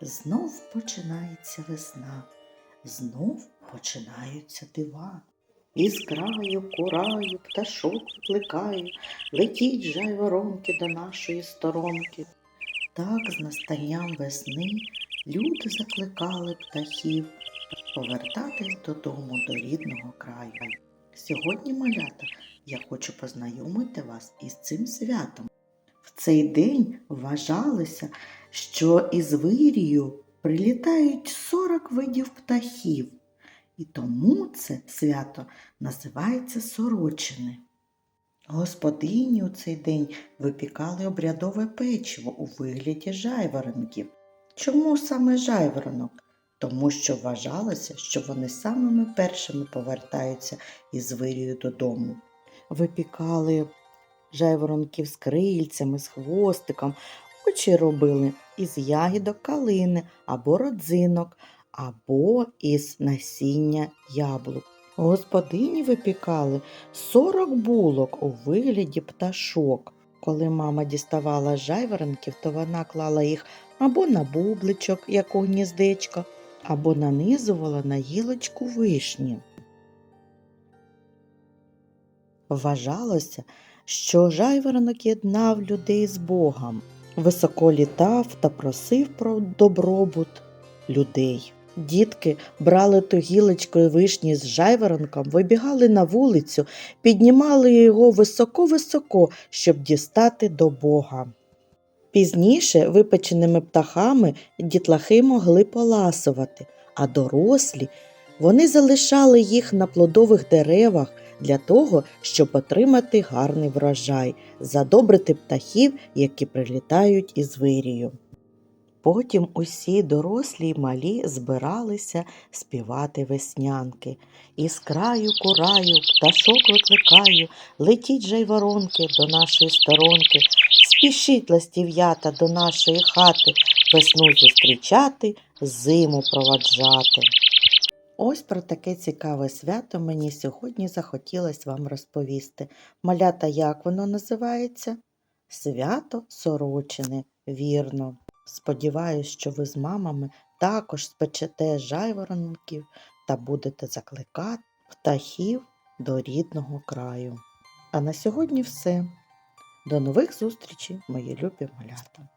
Знов починається весна, знов починаються дива. Із краю, кураю, пташок викликаю, летіть жайворонки до нашої сторонки. Так з настанням весни люди закликали птахів повертатись додому до рідного краю. Сьогодні, малята, я хочу познайомити вас із цим святом. В цей день вважалося, що із вирію прилітають 40 видів птахів, і тому це свято називається Сорочини. Господині у цей день випікали обрядове печиво у вигляді жайворонків. Чому саме жайворонок? Тому що вважалося, що вони самими першими повертаються із вирію додому. Випікали жайворонків з крильцями, з хвостиком, очі робили із ягідок калини або родзинок, або із насіння яблук. Господині випікали 40 булок у вигляді пташок. Коли мама діставала жайворонків, то вона клала їх або на бубличок, як у гніздечко, або нанизувала на гілочку вишні. Вважалося, що жайворонок єднав людей з Богом, високо літав та просив про добробут людей. Дітки брали ту гілочку вишні з жайворонком, вибігали на вулицю, піднімали його високо-високо, щоб дістати до Бога. Пізніше випеченими птахами дітлахи могли поласувати, а дорослі вони залишали їх на плодових деревах для того, щоб отримати гарний врожай, задобрити птахів, які прилітають із вирію. Потім усі дорослі й малі збиралися співати веснянки. Із краю кураю, пташок викликаю, летіть жайворонки до нашої сторонки, спішіть ластів'ята до нашої хати, весну зустрічати, зиму проваджати. Ось про таке цікаве свято мені сьогодні захотілося вам розповісти. Малята, як воно називається? Свято Сорочини, вірно. Сподіваюсь, що ви з мамами також спечете жайворонків та будете закликати птахів до рідного краю. А на сьогодні все. До нових зустрічей, мої любі малята!